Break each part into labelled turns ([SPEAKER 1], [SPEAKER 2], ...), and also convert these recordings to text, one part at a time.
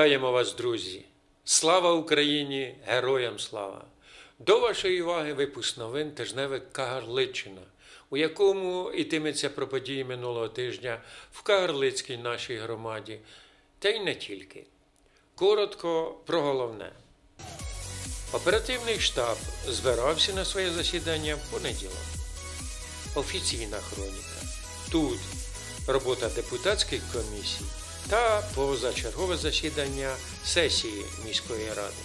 [SPEAKER 1] Вітаємо вас, друзі! Слава Україні! Героям слава! До вашої уваги випуск новин тижневик Кагарличчина, у якому йтиметься про події минулого тижня в Кагарлицькій нашій громаді, та й не тільки. Коротко про головне. Оперативний штаб збирався на своє засідання в понеділок. Офіційна хроніка. Тут робота депутатських комісій та позачергове засідання сесії міської ради.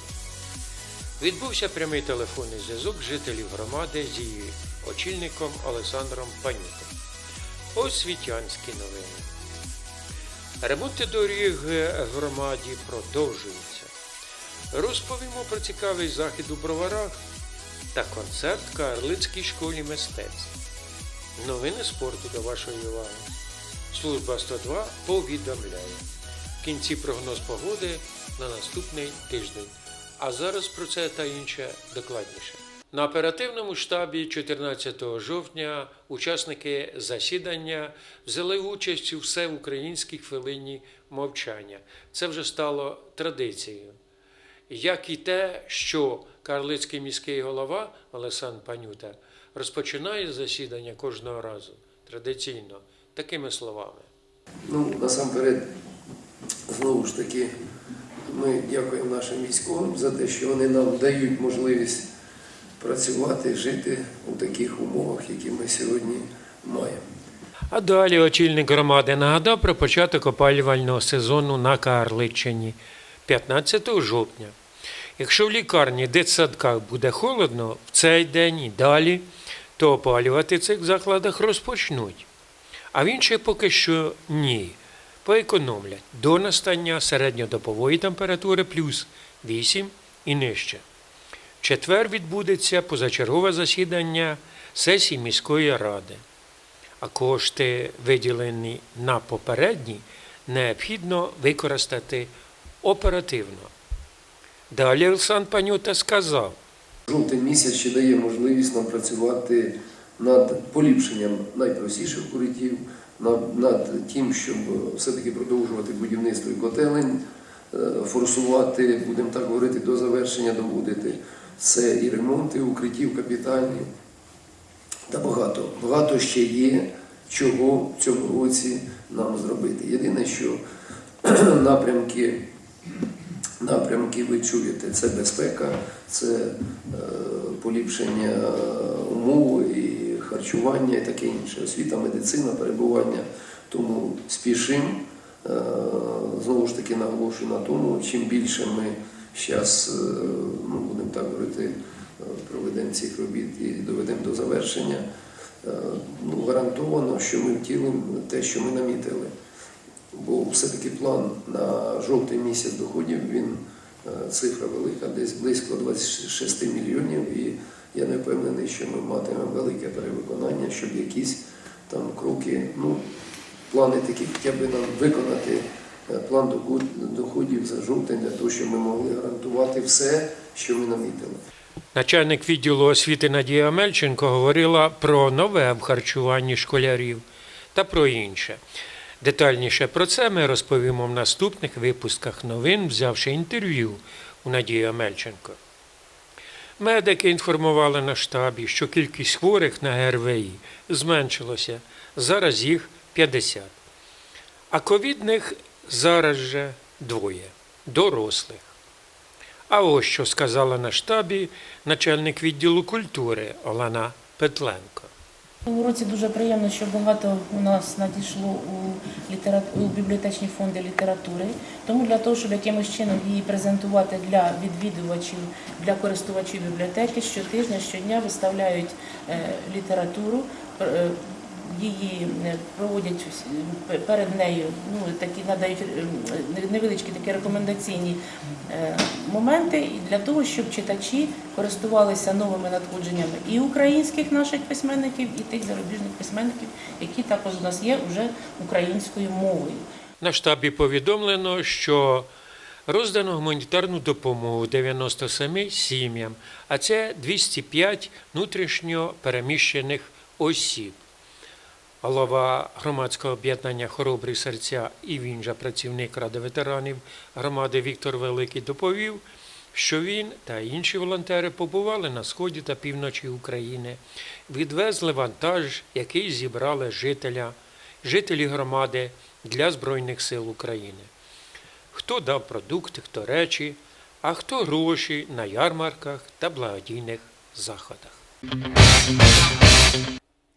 [SPEAKER 1] Відбувся прямий телефонний зв'язок жителів громади з її очільником Олександром Панютом. Освітянські новини. Ремонти доріг громаді продовжуються. Розповімо про цікавий захід у броварах та концерт Карлицькій школі мистецтв. Новини спорту до вашої уваги. Служба 102 повідомляє. В кінці прогноз погоди на наступний тиждень. А зараз про це та інше докладніше. На оперативному штабі 14 жовтня учасники засідання взяли участь у всеукраїнській хвилині мовчання. Це вже стало традицією. Як і те, що Карлицький міський голова Олександр Панюта розпочинає засідання кожного разу традиційно такими словами.
[SPEAKER 2] Ну, насамперед, знову ж таки, ми дякуємо нашим військовим за те, що вони нам дають можливість працювати, жити у таких умовах, які ми сьогодні маємо.
[SPEAKER 1] А далі очільник громади нагадав про початок опалювального сезону на Карличчині 15 жовтня. Якщо в лікарні, дитсадках буде холодно в цей день і далі, то опалювати цих закладах розпочнуть. А в інших поки що ні. Поекономлять до настання середньодобової температури плюс 8 і нижче. В четвер відбудеться позачергове засідання сесії міської ради а кошти, виділені на попередні, необхідно використати оперативно. Далі Олександр Панюта сказав,
[SPEAKER 2] Жовтий місяць ще дає можливість нам працювати над поліпшенням найпростіших укриттів, над, над тим, щоб все-таки продовжувати будівництво і котелень, е, форсувати, будемо так говорити, до завершення доводити. Це і ремонти укриттів капітальні. Та багато. Багато ще є, чого в цьому році нам зробити. Єдине, що напрямки напрямки ви чуєте, це безпека, це е, поліпшення умов і харчування і таке інше. Освіта, медицина, перебування. Тому спішимо. Е, знову ж таки наголошую на тому, чим більше ми зараз, ну, будемо так говорити, е, проведемо цих робіт і доведемо до завершення, е, ну, гарантовано, що ми втілимо те, що ми намітили. Бо все-таки план на жовтий місяць доходів він е, цифра велика, десь близько 26 мільйонів. І я не впевнений, що ми матимемо велике перевиконання, щоб якісь там кроки, ну, плани такі хоча б нам виконати е, план доходів за жовтень, для того, щоб ми могли гарантувати все, що ми намітили.
[SPEAKER 1] начальник відділу освіти Надія Мельченко говорила про нове в харчуванні школярів та про інше. Детальніше про це ми розповімо в наступних випусках новин, взявши інтерв'ю у Надії Мельченко. Медики інформували на штабі, що кількість хворих на ГРВІ зменшилося, зараз їх 50. А ковідних зараз же двоє дорослих. А ось що сказала на штабі начальник відділу культури Олена Петленко.
[SPEAKER 3] У році дуже приємно, що багато у нас надійшло у, літера... у бібліотечні фонди літератури. Тому для того, щоб якимось чином її презентувати для відвідувачів, для користувачів бібліотеки, щотижня, щодня виставляють е, літературу. е, Її е, проводять перед нею, ну такі надають невеличкі такі рекомендаційні моменти і для того, щоб читачі користувалися новими надходженнями і українських наших письменників, і тих зарубіжних письменників, які також у нас є вже українською мовою.
[SPEAKER 1] На штабі повідомлено, що роздано гуманітарну допомогу 97 сім'ям, а це 205 внутрішньо переміщених осіб. Голова громадського об'єднання Хоробрі серця і він же працівник Ради ветеранів громади Віктор Великий доповів, що він та інші волонтери побували на сході та півночі України, відвезли вантаж, який зібрали жителя, жителі громади для Збройних сил України. Хто дав продукти, хто речі, а хто гроші на ярмарках та благодійних заходах.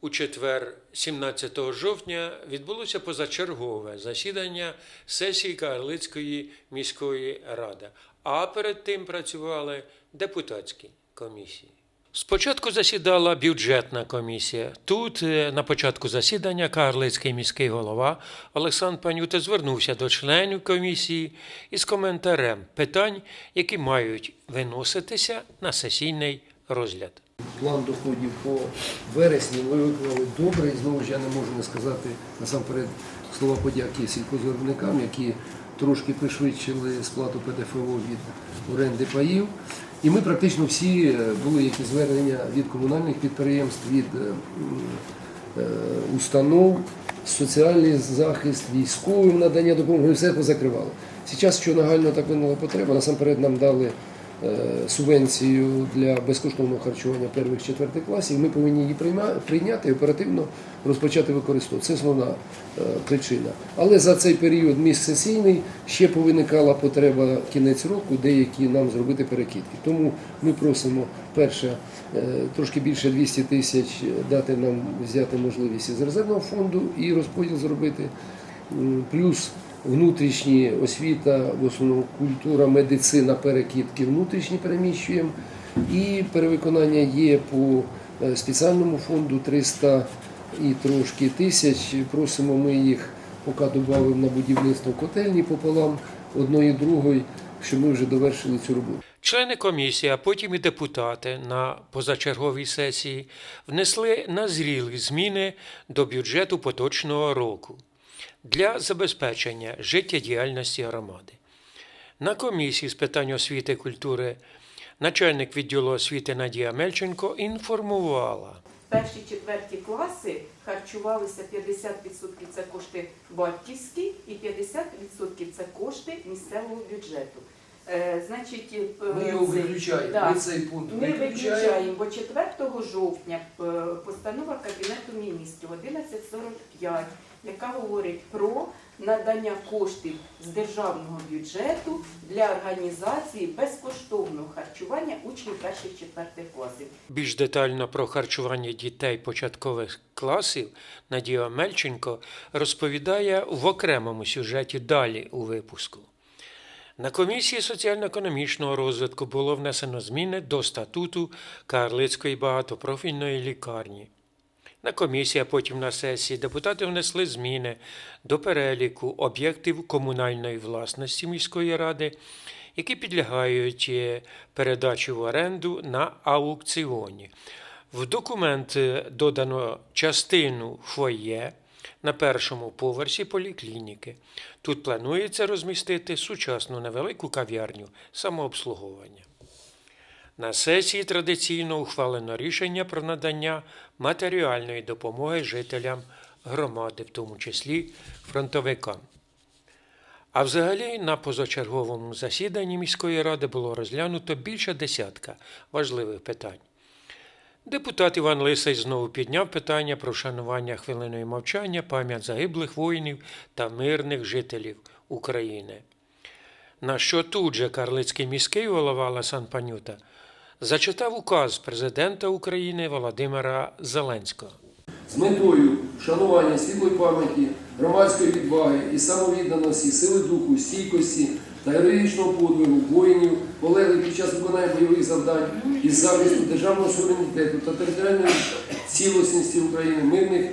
[SPEAKER 1] У четвер, 17 жовтня, відбулося позачергове засідання сесії Карлицької міської ради, а перед тим працювали депутатські комісії. Спочатку засідала бюджетна комісія. Тут, е, на початку засідання, Карлицький міський голова Олександр Панюта звернувся до членів комісії із коментарем питань, які мають виноситися на сесійний розгляд.
[SPEAKER 2] План доходів по вересні ви виконали добре. І знову ж я не можу не сказати насамперед слова подяки сільхозвиробникам, які трошки пришвидшили сплату ПДФО від оренди паїв. І ми практично всі е, були які звернення від комунальних підприємств, від е, е, установ, соціальний захист, військовим надання допомоги, все позакривали. Зараз, що нагально так виникла потреба, насамперед нам дали субвенцію для безкоштовного харчування перших четвертих класів. Ми повинні її прийняти і оперативно розпочати використовувати. Це основна е, причина. Але за цей період міжсесійний ще повиникала потреба кінець року, деякі нам зробити перекидки. Тому ми просимо перше е, трошки більше 200 тисяч дати нам взяти можливість із резервного фонду і розподіл зробити. Плюс внутрішні освіта, в основному культура, медицина, перекидки внутрішні переміщуємо. І перевиконання є по е, спеціальному фонду 300 і трошки тисяч. Просимо ми їх поки додаємо на будівництво котельні пополам одної другої, щоб ми вже довершили цю роботу.
[SPEAKER 1] Члени комісії, а потім і депутати на позачерговій сесії внесли назрілі зміни до бюджету поточного року для забезпечення життєдіяльності громади. На комісії з питань освіти і культури начальник відділу освіти Надія Мельченко інформувала.
[SPEAKER 4] Перші четверті класи харчувалися 50% це кошти батьківські і 50% це кошти місцевого бюджету. Е, значить, е,
[SPEAKER 2] Ми його виключаємо.
[SPEAKER 4] да.
[SPEAKER 2] Ми цей пункт
[SPEAKER 4] Ми
[SPEAKER 2] виключаємо.
[SPEAKER 4] виключаємо, бо 4 жовтня е, постанова Кабінету міністрів 1145, яка говорить про надання коштів з державного бюджету для організації безкоштовного харчування учнів перших четвертих класів.
[SPEAKER 1] Більш детально про харчування дітей початкових класів Надія Мельченко розповідає в окремому сюжеті далі у випуску. На комісії соціально-економічного розвитку було внесено зміни до статуту Карлицької багатопрофільної лікарні. На комісії, а потім на сесії депутати внесли зміни до переліку об'єктів комунальної власності міської ради, які підлягають е, передачі в оренду на аукціоні. В документ е, додано частину фоє на першому поверсі поліклініки. Тут планується розмістити сучасну невелику кав'ярню самообслуговування. На сесії традиційно ухвалено рішення про надання матеріальної допомоги жителям громади, в тому числі фронтовикам. А взагалі на позачерговому засіданні міської ради було розглянуто більше десятка важливих питань. Депутат Іван Лисий знову підняв питання про вшанування хвилиною мовчання пам'ять загиблих воїнів та мирних жителів України. На що тут же Карлицький міський голова Ласан Панюта зачитав указ президента України Володимира Зеленського.
[SPEAKER 2] з метою вшанування світлої пам'яті, громадської відваги і самовідданості, сили духу, стійкості та героїчного подвигу воїнів, полеглих під час виконання бойових завдань із захисту державного суверенітету та територіальної цілісності України, мирних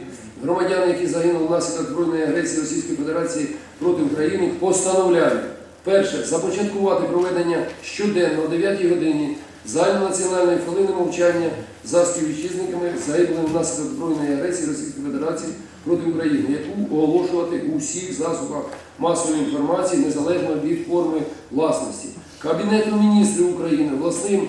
[SPEAKER 2] громадян, які загинули внаслідок збройної агресії Російської Федерації проти України, постановляю. Перше, започаткувати проведення щоденно о 9 годині загальнонаціональної хвилини мовчання за співвітчизниками, загиблими внаслідок збройної агресії Російської Федерації проти України, яку оголошувати у всіх засобах масової інформації незалежно від форми власності. Кабінету міністрів України власним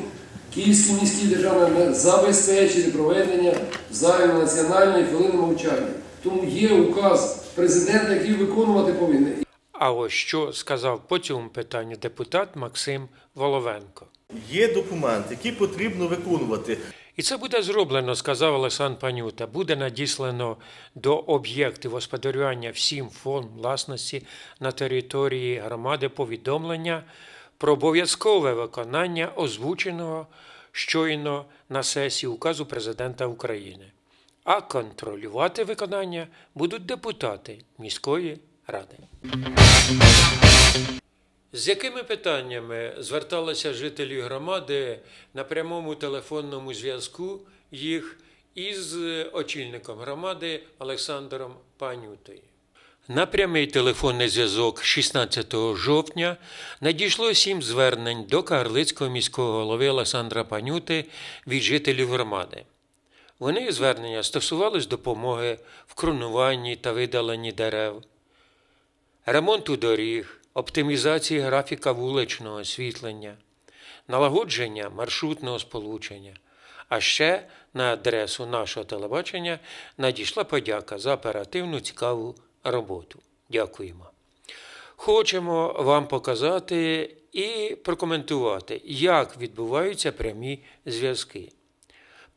[SPEAKER 2] Київській міській державній забезпечити проведення загальнонаціональної хвилини мовчання. Тому є указ президента, який виконувати повинен.
[SPEAKER 1] А ось що сказав по цьому питанню депутат Максим Воловенко.
[SPEAKER 5] Є документ, який потрібно виконувати.
[SPEAKER 1] І це буде зроблено, сказав Олександр Панюта. Буде надіслано до об'єктів господарювання всім форм власності на території громади повідомлення про обов'язкове виконання озвученого щойно на сесії указу президента України. А контролювати виконання будуть депутати міської ради. З якими питаннями зверталися жителі громади на прямому телефонному зв'язку їх із очільником громади Олександром Панютою? На прямий телефонний зв'язок 16 жовтня надійшло сім звернень до Карлицького міського голови Олександра Панюти від жителів громади. Вони звернення стосувались допомоги в кронуванні та видаленні дерев, ремонту доріг, оптимізації графіка вуличного освітлення, налагодження маршрутного сполучення. А ще на адресу нашого телебачення надійшла подяка за оперативну цікаву роботу. Дякуємо. Хочемо вам показати і прокоментувати, як відбуваються прямі зв'язки.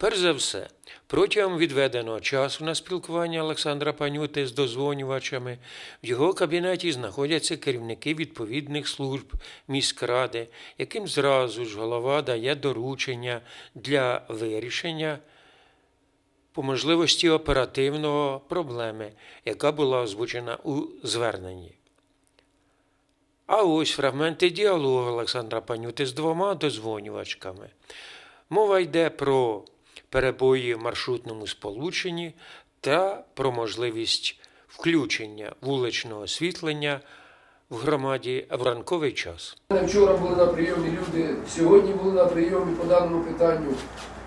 [SPEAKER 1] Перш за все, протягом відведеного часу на спілкування Олександра Панюти з дозвонювачами в його кабінеті знаходяться керівники відповідних служб міськради, яким зразу ж голова дає доручення для вирішення по можливості оперативного проблеми, яка була озвучена у зверненні. А ось фрагменти діалогу Олександра Панюти з двома дозвонювачками. Мова йде про перебої в маршрутному сполученні та про можливість включення вуличного освітлення в громаді в ранковий час.
[SPEAKER 2] Вчора були на прийомі люди, сьогодні були на прийомі по даному питанню.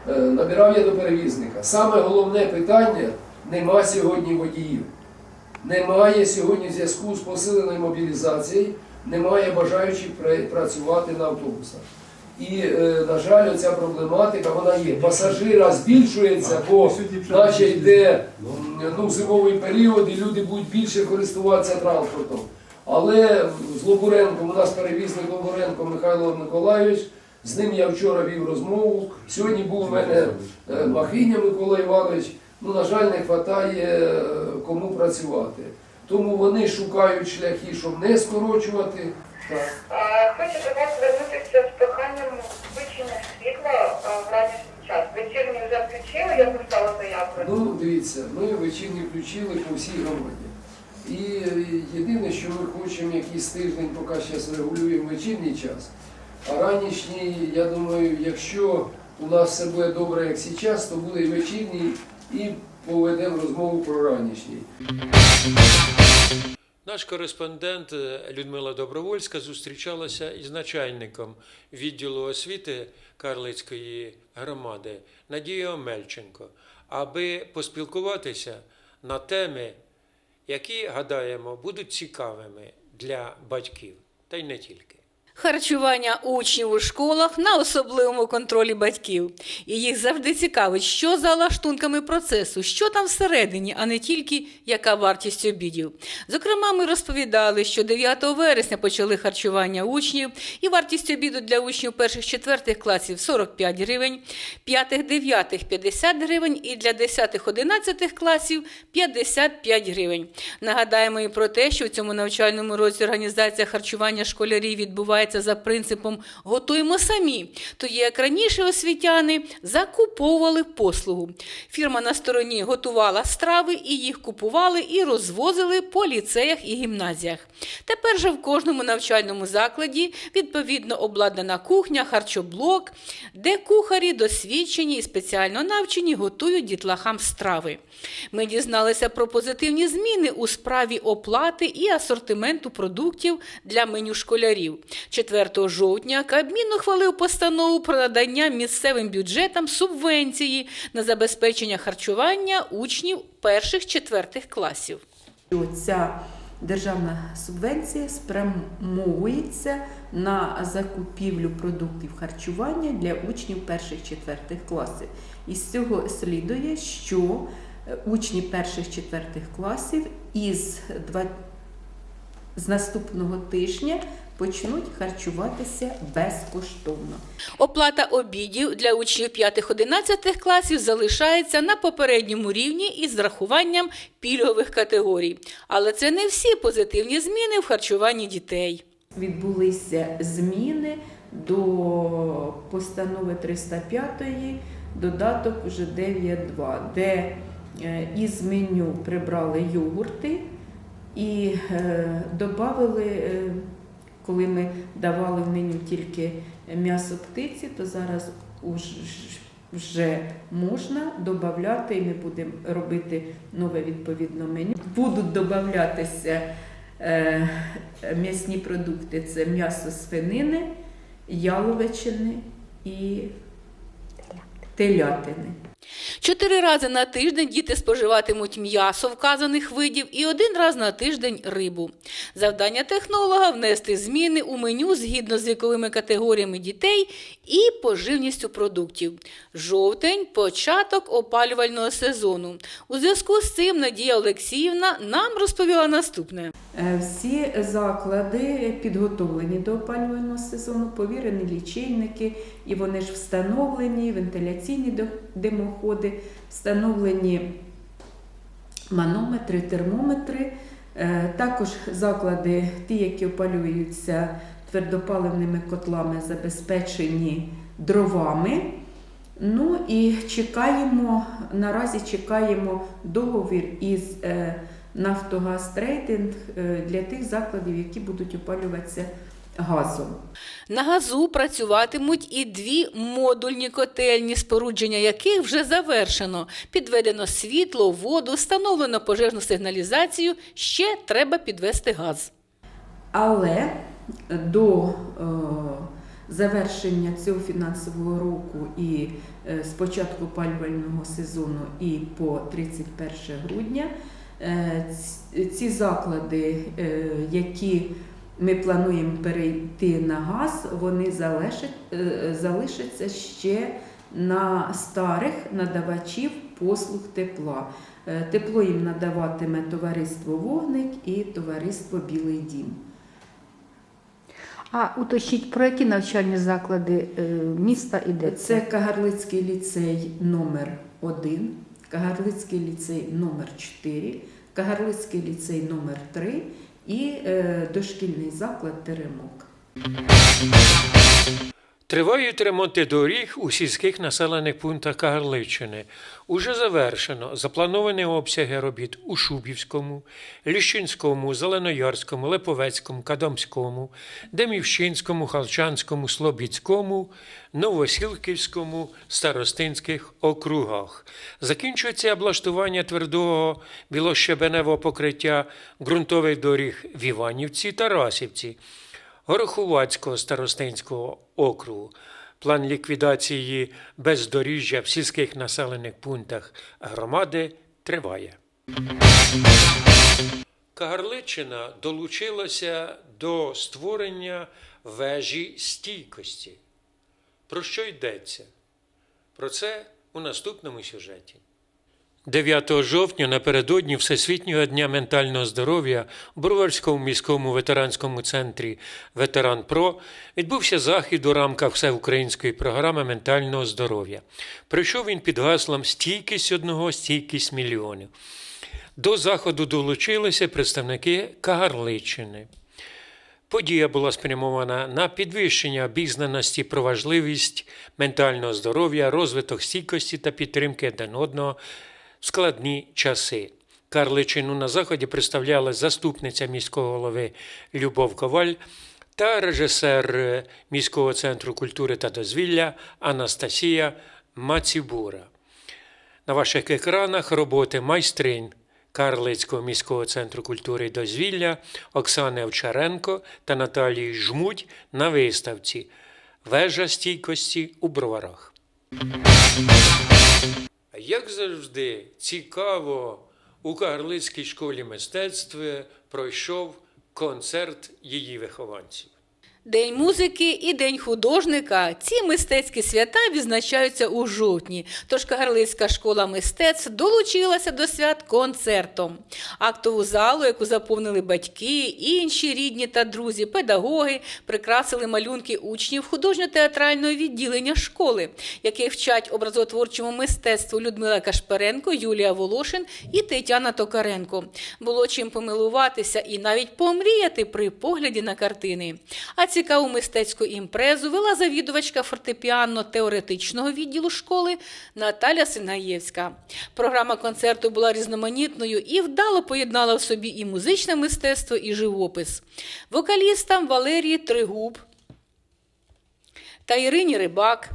[SPEAKER 2] Е, Набирав я до перевізника. Саме головне питання нема сьогодні водіїв. Немає сьогодні в зв'язку з посиленою мобілізацією, немає бажаючих працювати на автобусах. І, е, на жаль, ця проблематика вона є. Пасажира збільшується, бо наче йде ну, зимовий період, і люди будуть більше користуватися транспортом. Але з Лобуренком, у нас перевізник Лобуренко Михайло Миколайович, з ним я вчора вів розмову. Сьогодні був у мене е, Махиня Микола Іванович. Ну, на жаль, не вистачає е, кому працювати. Тому вони шукають шляхи, щоб не скорочувати. Так.
[SPEAKER 6] Хочу до вас звернутися з проханням включення світла в ранішній час. Вечірній вже включили, я писала заявку.
[SPEAKER 2] Ну, дивіться, ми вечірні включили по всій громаді. І е, єдине, що ми хочемо якийсь тиждень, поки зараз регулюємо вечірній час. А ранішній, я думаю, якщо у нас все буде добре, як зараз, то буде і вечірній, і поведемо розмову про ранішній.
[SPEAKER 1] Наш кореспондент е, Людмила Добровольська зустрічалася із начальником відділу освіти Карлицької громади Надією Мельченко, аби поспілкуватися на теми, які, гадаємо, будуть цікавими для батьків, та й не тільки.
[SPEAKER 7] Харчування учнів у школах на особливому контролі батьків. І їх завжди цікавить, що за лаштунками процесу, що там всередині, а не тільки яка вартість обідів. Зокрема, ми розповідали, що 9 вересня почали харчування учнів, і вартість обіду для учнів перших-четвертих класів 45 гривень, п'ятих-дев'ятих 50 гривень і для 10-11 класів 55 гривень. Нагадаємо і про те, що в цьому навчальному році організація харчування школярів відбувається за принципом готуємо самі, тоді як раніше освітяни закуповували послугу. Фірма на стороні готувала страви і їх купували і розвозили по ліцеях і гімназіях. Тепер же в кожному навчальному закладі відповідно обладнана кухня, харчоблок, де кухарі досвідчені і спеціально навчені готують дітлахам страви. Ми дізналися про позитивні зміни у справі оплати і асортименту продуктів для меню школярів. 4 жовтня Кабмін ухвалив постанову про надання місцевим бюджетам субвенції на забезпечення харчування учнів перших-четвертих класів.
[SPEAKER 8] ця державна субвенція спрямовується на закупівлю продуктів харчування для учнів перших-четвертих класів. Із цього слідує, що е, учні перших-четвертих класів із, з наступного тижня почнуть харчуватися безкоштовно.
[SPEAKER 7] Оплата обідів для учнів 5-11 класів залишається на попередньому рівні із зрахуванням пільгових категорій. Але це не всі позитивні зміни в харчуванні дітей.
[SPEAKER 8] Відбулися зміни до постанови 305 додаток вже 9.2, де е, із меню прибрали йогурти і е, додали, е, коли ми давали в меню тільки м'ясо птиці, то зараз вже можна додати, і ми будемо робити нове відповідно меню. Будуть додатися е, м'ясні продукти це м'ясо свинини, яловичини і телятини.
[SPEAKER 7] Чотири рази на тиждень діти споживатимуть м'ясо вказаних видів і один раз на тиждень рибу. Завдання технолога внести зміни у меню згідно з віковими категоріями дітей і поживністю продуктів. Жовтень початок опалювального сезону. У зв'язку з цим Надія Олексіївна нам розповіла наступне.
[SPEAKER 8] Е, Всі заклади підготовлені до опалювального сезону, повірені лічильники, і вони ж встановлені, вентиляційні димоходи, встановлені манометри, термометри. Е, Також заклади, ті, які опалюються твердопаливними котлами, забезпечені дровами. Ну і чекаємо, наразі чекаємо договір із е, Нафтогаз Трейдинг е, для тих закладів, які будуть опалюватися газом.
[SPEAKER 7] На газу працюватимуть і дві модульні котельні, спорудження яких вже завершено. Підведено світло, воду, встановлено пожежну сигналізацію. Ще треба підвести газ.
[SPEAKER 8] Але до е, завершення цього фінансового року і е, з початку опалювального сезону і по 31 грудня е, ці заклади, е, які ми плануємо перейти на газ, вони залишать, е, залишаться ще на старих надавачів послуг тепла. Е, Тепло їм надаватиме товариство Вогник і товариство Білий Дім.
[SPEAKER 9] А уточніть, про які навчальні заклади міста йдеться? Це?
[SPEAKER 8] Кагарлицький ліцей номер 1 Кагарлицький ліцей номер 4 Кагарлицький ліцей номер 3 і е, дошкільний заклад Теремок.
[SPEAKER 1] Тривають ремонти доріг у сільських населених пунктах Кагарличини. Уже завершено заплановані обсяги робіт у Шубівському, Ліщинському, Зеленоярському, Липовецькому, Кадамському, Демівщинському, Халчанському, Слобідському, Новосілківському, Старостинських округах. Закінчується облаштування твердого білощебеневого покриття ґрунтових доріг в Іванівці та Расівці. Гороховацького старостинського округу. План ліквідації бездоріжжя в сільських населених пунктах громади триває. Кагарличина долучилася до створення вежі стійкості. Про що йдеться? Про це у наступному сюжеті. 9 жовтня напередодні Всесвітнього дня ментального здоров'я в Броварському міському ветеранському центрі Ветеран Про відбувся захід у рамках всеукраїнської програми ментального здоров'я. Прийшов він під гаслом Стійкість одного, стійкість мільйонів. До заходу долучилися представники Кагарличини. Подія була спрямована на підвищення обізнаності про важливість ментального здоров'я, розвиток стійкості та підтримки один одного складні часи. Карличину на заході представляла заступниця міського голови Любов Коваль та режисер е, міського центру культури та дозвілля Анастасія Мацібура. На ваших екранах роботи майстринь Карлицького міського центру культури і дозвілля Оксани Овчаренко та Наталії Жмудь на виставці Вежа стійкості у броварах. Як завжди, цікаво, у Карлицькій школі мистецтва пройшов концерт її вихованців.
[SPEAKER 7] День музики і День художника. Ці мистецькі свята відзначаються у жовтні. Тож Кагарлицька школа мистецтв долучилася до свят концертом. Актову залу, яку заповнили батьки, інші рідні та друзі, педагоги, прикрасили малюнки учнів художньо-театрального відділення школи, яких вчать образотворчому мистецтву Людмила Кашперенко, Юлія Волошин і Тетяна Токаренко. Було чим помилуватися і навіть помріяти при погляді на картини. А цікаву мистецьку імпрезу вела завідувачка фортепіанно-теоретичного відділу школи Наталя Синаєвська. Програма концерту була різноманітною і вдало поєднала в собі і музичне мистецтво, і живопис. Вокалістам Валерії Тригуб та Ірині Рибак,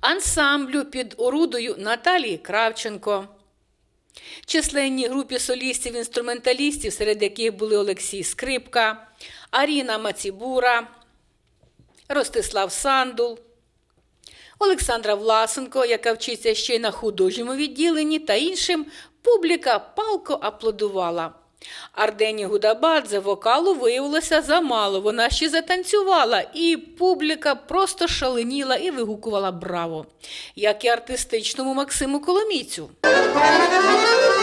[SPEAKER 7] ансамблю під орудою Наталії Кравченко. Численній групі солістів-інструменталістів, серед яких були Олексій Скрипка, Аріна Мацібура, Ростислав Сандул, Олександра Власенко, яка вчиться ще й на художньому відділенні, та іншим публіка палко аплодувала. Ардені Гудабадзе вокалу виявилося замало. Вона ще затанцювала, і публіка просто шаленіла і вигукувала браво, як і артистичному Максиму Коломійцю.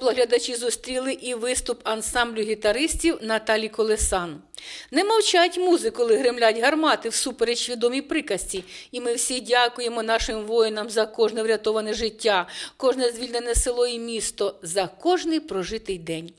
[SPEAKER 7] Теплоглядачі зустріли і виступ ансамблю гітаристів Наталі Колесан. Не мовчать музи, коли гремлять гармати всупереч відомій приказці. І ми всі дякуємо нашим воїнам за кожне врятоване життя, кожне звільнене село і місто, за кожний прожитий день.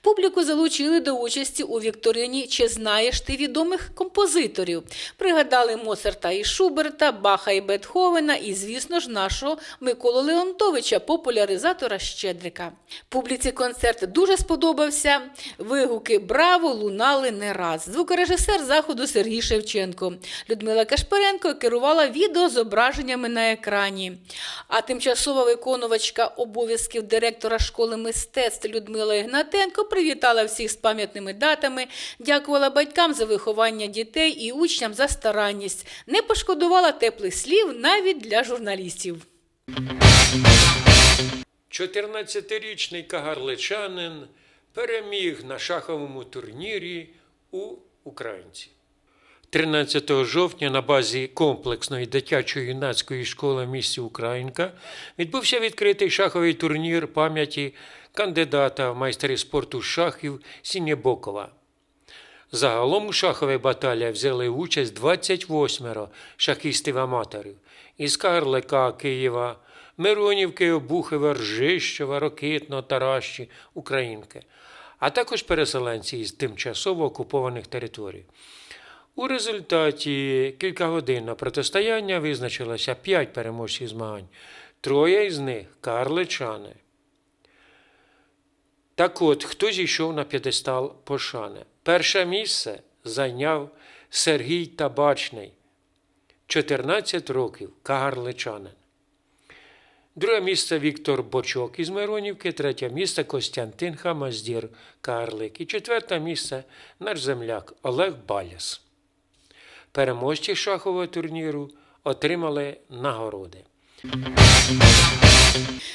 [SPEAKER 7] Публіку залучили до участі у вікторині Чи знаєш ти відомих композиторів? Пригадали Моцарта і Шуберта, Баха і Бетховена, і, звісно ж, нашого Миколу Леонтовича, популяризатора Щедрика. Публіці концерт дуже сподобався. Вигуки Браво лунали не раз. Звукорежисер заходу Сергій Шевченко. Людмила Кашперенко керувала відео зображеннями на екрані. А тимчасова виконувачка обов'язків директора школи мистецтв Людмила Ігнатенко привітала всіх з пам'ятними датами, дякувала батькам за виховання дітей і учням за старанність. Не пошкодувала теплих слів навіть для журналістів.
[SPEAKER 1] 14-річний кагарличанин переміг на шаховому турнірі у українці. 13 жовтня на базі комплексної дитячо-юнацької школи в місті Українка відбувся відкритий шаховий турнір пам'яті кандидата в майстері спорту шахів Сінєбокова. Загалом у шаховій баталії взяли участь 28 шахістів-аматорів із Карлика, Києва, Миронівки, Обухова, Ржищова, Рокитно, Таращі, Українки, а також переселенці із тимчасово окупованих територій. У результаті кількагодинного протистояння визначилося п'ять переможців змагань. Троє із них карличани. Так от, хто зійшов на п'єдестал пошани? Перше місце зайняв Сергій Табачний, 14 років, кагарличанин. Друге місце Віктор Бочок із Миронівки, третє місце Костянтин Хамаздір Карлик і четверте місце наш земляк Олег Баляс. Переможці шахового турніру отримали нагороди.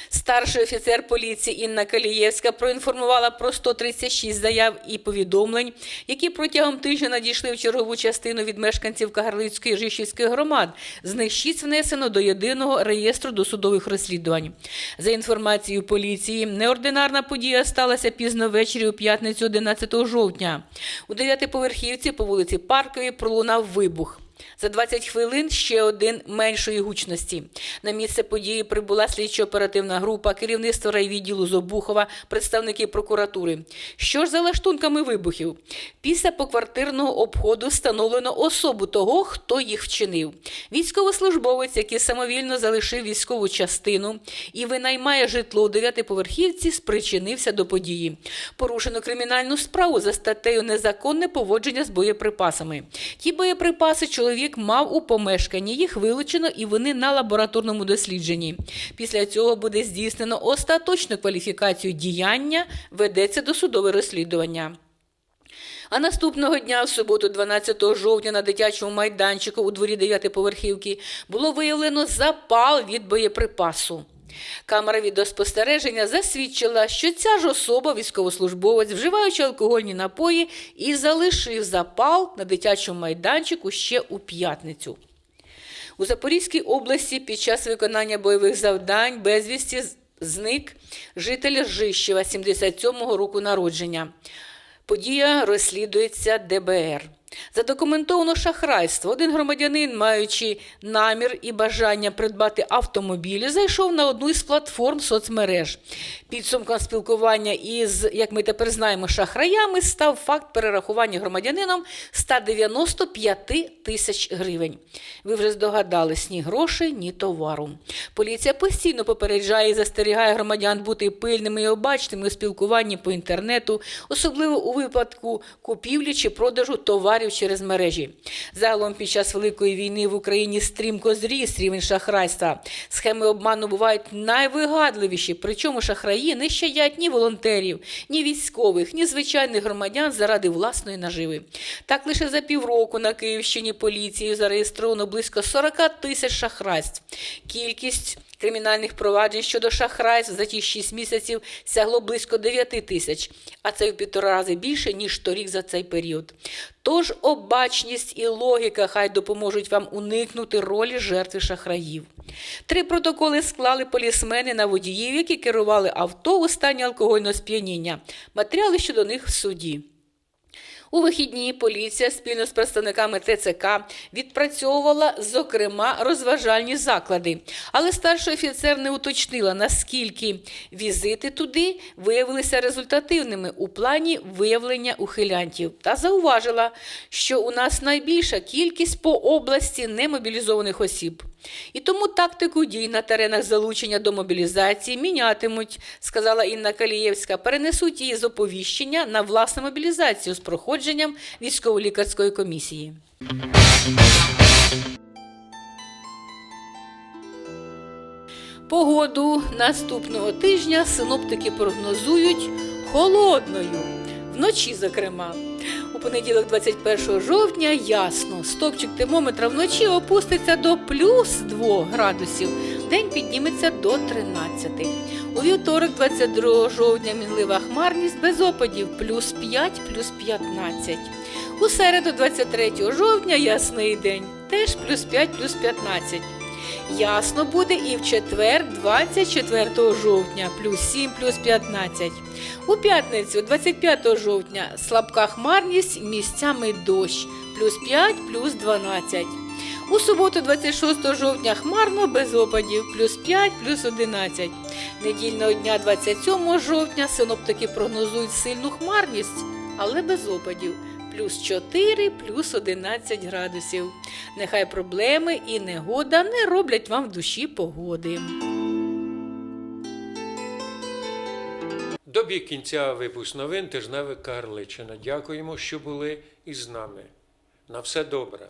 [SPEAKER 7] Старший офіцер поліції Інна Калієвська проінформувала про 136 заяв і повідомлень, які протягом тижня надійшли в чергову частину від мешканців Кагарлицької Жишівської громад. З них 6 внесено до єдиного реєстру досудових розслідувань. За інформацією поліції, неординарна подія сталася пізно ввечері у п'ятницю 11 жовтня. У дев'ятиповерхівці по вулиці Парковій пролунав вибух. За 20 хвилин ще один меншої гучності. На місце події прибула слідчо-оперативна група, керівництво райвідділу з Обухова, представники прокуратури. Що ж за лаштунками вибухів? Після поквартирного обходу встановлено особу того, хто їх вчинив. Військовослужбовець, який самовільно залишив військову частину і винаймає житло у дев'ятиповерхівці, спричинився до події. Порушено кримінальну справу за статтею незаконне поводження з боєприпасами. Ті боєприпаси чоловік мав у помешканні, їх вилучено і вони на лабораторному дослідженні. Після цього буде здійснено остаточну кваліфікацію діяння, ведеться досудове розслідування. А наступного дня, в суботу, 12 жовтня, на дитячому майданчику у дворі дев'ятиповерхівки було виявлено запал від боєприпасу. Камера відеоспостереження засвідчила, що ця ж особа, військовослужбовець, вживаючи алкогольні напої, і залишив запал на дитячому майданчику ще у п'ятницю. У Запорізькій області під час виконання бойових завдань безвісті зник житель Жищева 77-го року народження. Подія розслідується ДБР. Задокументовано шахрайство. Один громадянин, маючи намір і бажання придбати автомобілі, зайшов на одну із платформ соцмереж. Підсумком спілкування із, як ми тепер знаємо, шахраями став факт перерахування громадянином 195 тисяч гривень. Ви вже здогадались, ні грошей, ні товару. Поліція постійно попереджає і застерігає громадян бути пильними і обачними у спілкуванні по інтернету, особливо у випадку купівлі чи продажу товарів через мережі. Загалом під час Великої війни в Україні стрімко зріс рівень шахрайства. Схеми обману бувають найвигадливіші, причому шахраї не щадять ні волонтерів, ні військових, ні звичайних громадян заради власної наживи. Так лише за півроку на Київщині поліцією зареєстровано близько 40 тисяч шахрайств. Кількість кримінальних проваджень щодо шахрайств за ті 6 місяців сягло близько 9 тисяч, а це в півтора рази більше, ніж торік за цей період. Тож обачність і логіка хай допоможуть вам уникнути ролі жертви шахраїв. Три протоколи склали полісмени на водіїв, які керували авто у стані алкогольного сп'яніння. Матеріали щодо них в суді. У вихідні поліція спільно з представниками ТЦК відпрацьовувала, зокрема, розважальні заклади. Але старший офіцер не уточнила, наскільки візити туди виявилися результативними у плані виявлення ухилянтів. Та зауважила, що у нас найбільша кількість по області немобілізованих осіб. І тому тактику дій на теренах залучення до мобілізації мінятимуть, сказала Інна Калієвська. Перенесуть її з оповіщення на власну мобілізацію з проходженням військово-лікарської комісії. Погоду наступного тижня синоптики прогнозують холодною, вночі, зокрема. У понеділок, 21 жовтня, ясно, стопчик термометра вночі опуститься до плюс 2 градусів, день підніметься до 13. У вівторок, 22 жовтня, мінлива хмарність без опадів плюс 5, плюс 15. У середу, 23 жовтня, ясний день, теж плюс 5, плюс 15. Ясно буде і в четвер, 24 жовтня, плюс 7, плюс 15. У п'ятницю, 25 жовтня, слабка хмарність, місцями дощ, плюс 5, плюс 12. У суботу, 26 жовтня, хмарно без опадів, плюс 5, плюс 11. Недільного дня, 27 жовтня, синоптики прогнозують сильну хмарність, але без опадів. Плюс 4, плюс 11 градусів. Нехай проблеми і негода не роблять вам в душі погоди.
[SPEAKER 1] Добіг кінця випуск новин тижневик Карличина. Дякуємо, що були із нами. На все добре.